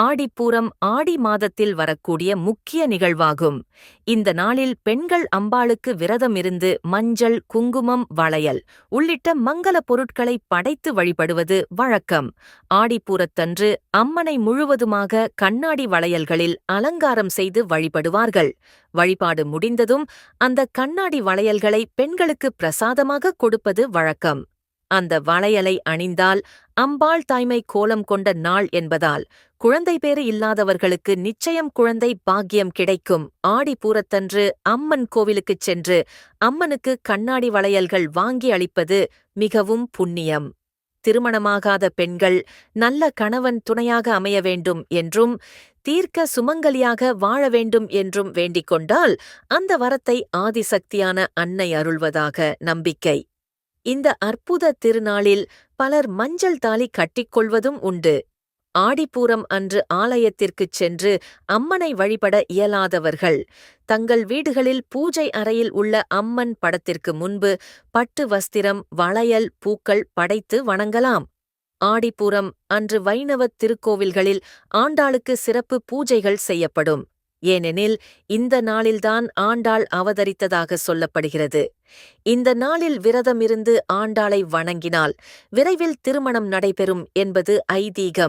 ஆடிப்பூரம் ஆடி மாதத்தில் வரக்கூடிய முக்கிய நிகழ்வாகும். இந்த நாளில் பெண்கள் அம்பாளுக்கு விரதமிருந்து மஞ்சள் குங்குமம் வளையல் உள்ளிட்ட மங்கள பொருட்களை படைத்து வழிபடுவது வழக்கம். ஆடிப்பூரத்தன்று அம்மனை முழுவதுமாக கண்ணாடி வளையல்களில் அலங்காரம் செய்து வழிபடுவார்கள். வழிபாடு முடிந்ததும் அந்த கண்ணாடி வளையல்களை பெண்களுக்கு பிரசாதமாக கொடுப்பது வழக்கம். அந்த வளையலை அணிந்தால் அம்பாள் தாய்மை கோலம் கொண்ட நாள் என்பதால் குழந்தை பேறு இல்லாதவர்களுக்கு நிச்சயம் குழந்தை பாக்கியம் கிடைக்கும். ஆடி பூரத்தன்று அம்மன் கோவிலுக்குச் சென்று அம்மனுக்கு கண்ணாடி வளையல்கள் வாங்கி அளிப்பது மிகவும் புண்ணியம். திருமணமாகாத பெண்கள் நல்ல கணவன் துணையாக அமைய வேண்டும் என்றும் தீர்க்க சுமங்கலியாக வாழ வேண்டும் என்றும் வேண்டிக் கொண்டால் அந்த வரத்தை ஆதிசக்தியான அன்னை அருள்வதாக நம்பிக்கை. இந்த அற்புத திருநாளில் பலர் மஞ்சள் தாலி கட்டிக்கொள்வதும் உண்டு. ஆடிப்பூரம் அன்று ஆலயத்திற்குச் சென்று அம்மனை வழிபட இயலாதவர்கள். தங்கள் வீடுகளில் பூஜை அறையில் உள்ள அம்மன் படத்திற்கு முன்பு பட்டு வஸ்திரம் வளையல் பூக்கள் படைத்து வணங்கலாம். ஆடிப்பூரம் அன்று வைணவத் திருக்கோவில்களில் ஆண்டாளுக்கு சிறப்பு பூஜைகள் செய்யப்படும். ஏனெனில் இந்த நாளில்தான் ஆண்டாள் அவதரித்ததாக சொல்லப்படுகிறது. இந்த நாளில் விரதமிருந்து ஆண்டாளை வணங்கினால் விரைவில் திருமணம் நடைபெறும் என்பது ஐதீகம்.